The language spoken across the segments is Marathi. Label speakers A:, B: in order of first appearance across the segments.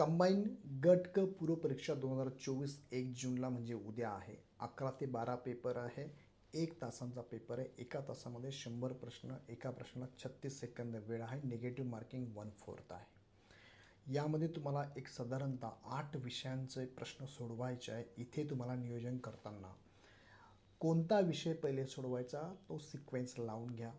A: कंबाईन गट क पूर्व परीक्षा दोन हजार चोवीस एक जूनला म्हणजे उद्या आहे. अकरा ते बारा पेपर आहे. एक तासांचा पेपर आहे. एका तासामध्ये शंभर प्रश्न एका प्रश्नाला छत्तीस सेकंद वेळ आहे. निगेटिव्ह मार्किंग वन फोर्थ आहे. यामध्ये तुम्हाला एक साधारणतः आठ विषयांचे प्रश्न सोडवायचे आहे. इथे तुम्हाला नियोजन करताना कोणता विषय पहिले सोडवायचा? तो सिक्वेन्स लावून घ्या.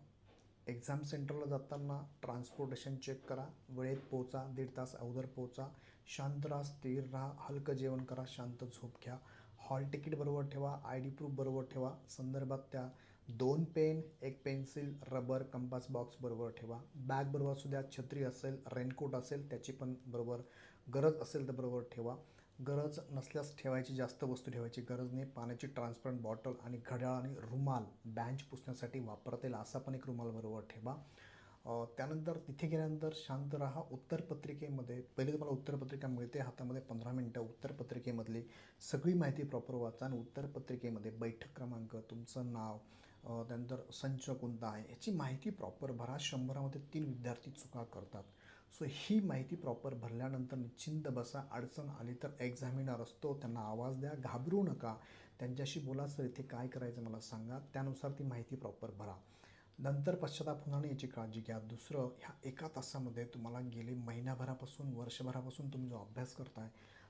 A: एक्झाम सेंटरला जाताना ट्रान्सपोर्टेशन चेक करा. वेळेत पोचा दीड तास अगोदर पोचा शांत राहा स्थिर राहा हलकं जेवण करा शांत झोप घ्या. हॉल तिकीट बरोबर ठेवा आय डी प्रूफ बरोबर ठेवा. संदर्भात त्या दोन पेन एक पेन्सिल रबर कंपास बॉक्स बरोबर ठेवा. बॅग बरोबर सुद्धा छत्री असेल रेनकोट असेल त्याची पण बरोबर गरज असेल तर बरोबर ठेवा. गरज नसल्यास ठेवायची जास्त वस्तू ठेवायची गरज नाही. पाण्याची ट्रान्सपरंट बॉटल आणि घड्याळ आणि रुमाल बँच पुसण्यासाठी वापरता येईल असा पण एक रुमाल बरोबर ठेवा. त्यानंतर तिथे गेल्यानंतर शांत राहा. उत्तरपत्रिकेमध्ये पहिले तुम्हाला उत्तरपत्रिका मिळते. हातामध्ये पंधरा मिनटं उत्तरपत्रिकेमधली सगळी माहिती प्रॉपर वाचा आणि उत्तरपत्रिकेमध्ये बैठक क्रमांक तुमचं नाव त्यानंतर संच कोणता आहे याची माहिती प्रॉपर भरा. शंभरामध्ये तीन विद्यार्थी चुका करतात. सो ही माहिती प्रॉपर भरल्यानंतर निश्चिंत बसा. अडचण आली तर एक्झामिनर असतो. त्यांना आवाज द्या. घाबरू नका. त्यांच्याशी बोला सर इथे काय करायचं मला सांगा. त्यानुसार ती माहिती प्रॉपर भरा. नंतर पश्चाताप होणार नाही याची काळजी घ्या. दुसरं ह्या एका तासामध्ये तुम्हाला गेले महिन्याभरापासून वर्षभरापासून तुम्ही जो अभ्यास करताय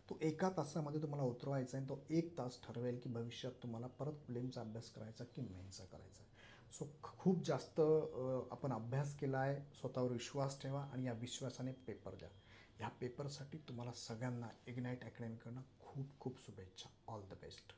A: तो एका तासामध्ये तुम्हाला उतरवायचा आहे तो एक तास ठरवेल की भविष्यात तुम्हाला परत प्लेमचा अभ्यास करायचा की मेनचा करायचा सो खूप जास्त आपण अभ्यास केला आहे स्वतःवर विश्वास ठेवा आणि या विश्वासाने पेपर द्या. ह्या पेपरसाठी तुम्हाला सगळ्यांना इग्नाईट अकॅडमीकडनं खूप खूप शुभेच्छा. All the best